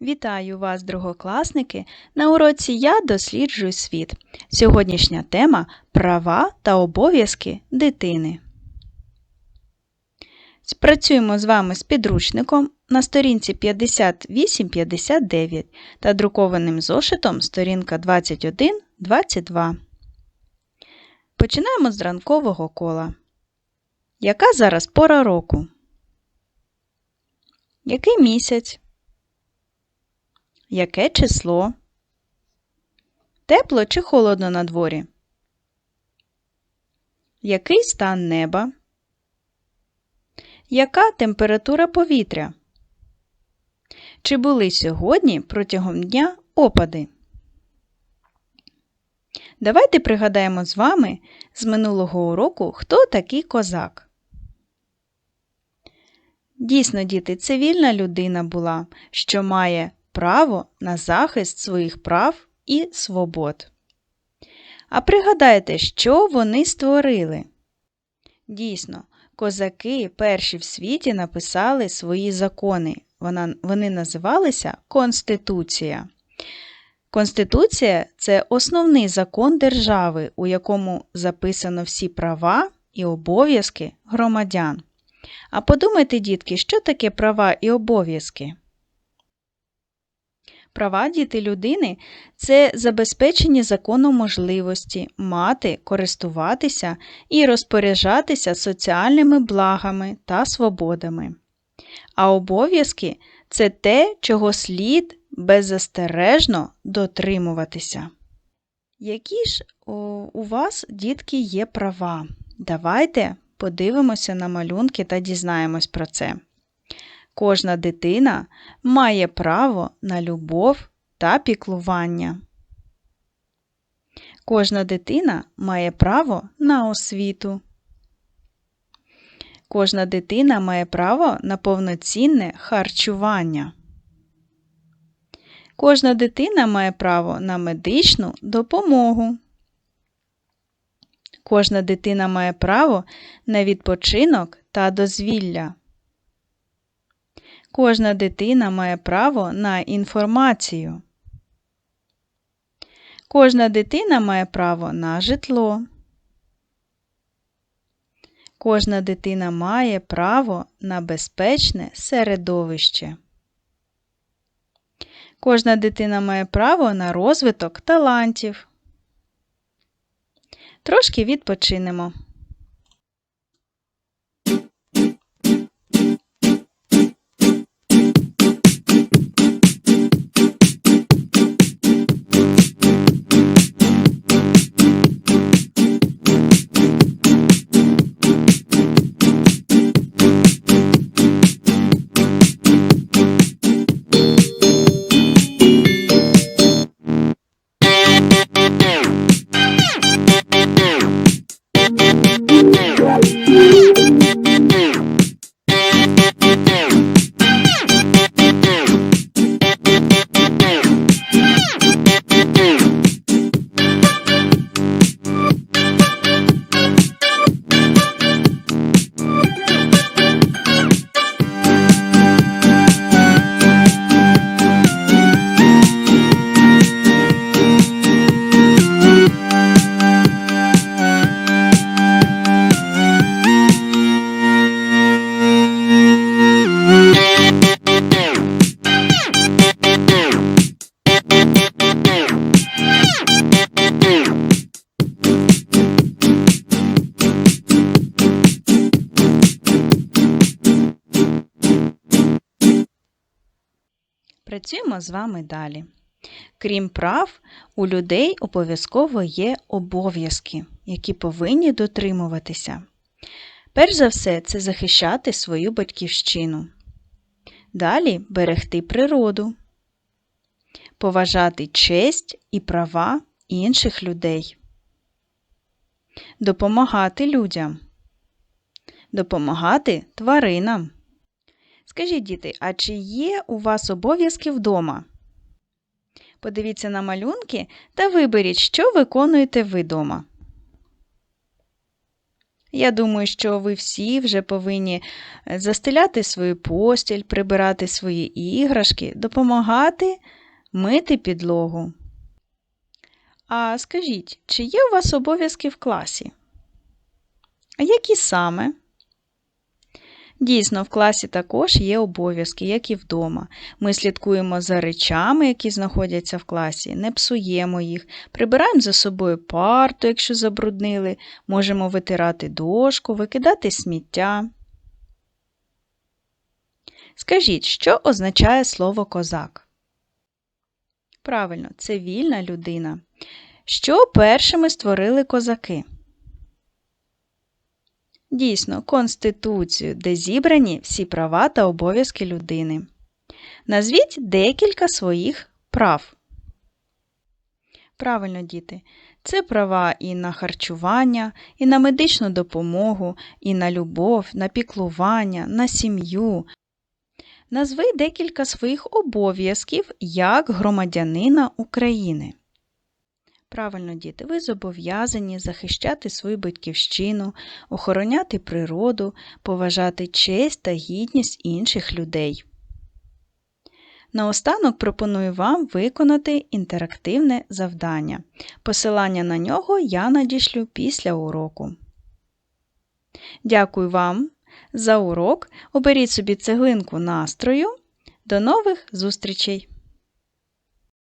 Вітаю вас, другокласники! На уроці Я досліджую світ. Сьогоднішня тема права та обов'язки дитини. Працюємо з вами з підручником на сторінці 58-59 та друкованим зошитом сторінка 21-22. Починаємо з ранкового кола. Яка зараз пора року? Який місяць? Яке число? Тепло чи холодно на дворі? Який стан неба? Яка температура повітря? Чи були сьогодні протягом дня опади? Давайте пригадаємо з вами з минулого уроку, хто такий козак. Дійсно, діти, цивільна людина була, що має право на захист своїх прав і свобод. А пригадайте, що вони створили? Дійсно, козаки перші в світі написали свої закони. Вона, Вони називалися Конституція. Конституція це основний закон держави, у якому записано всі права і обов'язки громадян. А подумайте, дітки, що таке права і обов'язки? Права діти людини це забезпечені законом можливості мати, користуватися і розпоряджатися соціальними благами та свободами. А обов'язки це те, чого слід беззастережно дотримуватися. Які ж у вас, дітки, є права? Давайте подивимося на малюнки та дізнаємось про це. Кожна дитина має право на любов та піклування. Кожна дитина має право на освіту. Кожна дитина має право на повноцінне харчування. Кожна дитина має право на медичну допомогу. Кожна дитина має право на відпочинок та дозвілля. Кожна дитина має право на інформацію. Кожна дитина має право на житло. Кожна дитина має право на безпечне середовище. Кожна дитина має право на розвиток талантів. Трошки відпочинемо. Працюємо з вами далі. Крім прав, у людей обов'язково є обов'язки, які повинні дотримуватися. Перш за все, це захищати свою батьківщину. Далі берегти природу, поважати честь і права інших людей, допомагати людям, допомагати тваринам. Скажіть, діти, а чи є у вас обов'язки вдома? Подивіться на малюнки та виберіть, що виконуєте ви вдома. Я думаю, що ви всі вже повинні е, застеляти свою постіль, прибирати свої іграшки, допомагати мити підлогу. А скажіть, чи є у вас обов'язки в класі? А які саме? Дійсно, в класі також є обов'язки, як і вдома. Ми слідкуємо за речами, які знаходяться в класі, не псуємо їх, прибираємо за собою парту, якщо забруднили, можемо витирати дошку, викидати сміття. Скажіть, що означає слово козак? Правильно, це вільна людина. Що першими створили козаки? Дійсно, Конституцію, де зібрані всі права та обов'язки людини. Назвіть декілька своїх прав. Правильно, діти, це права і на харчування, і на медичну допомогу, і на любов, на піклування, на сім'ю. Назви декілька своїх обов'язків як громадянина України. Правильно, діти, ви зобов'язані захищати свою батьківщину, охороняти природу, поважати честь та гідність інших людей. Наостанок пропоную вам виконати інтерактивне завдання. Посилання на нього я надішлю після уроку. Дякую вам за урок. Оберіть собі цеглинку настрою. До нових зустрічей!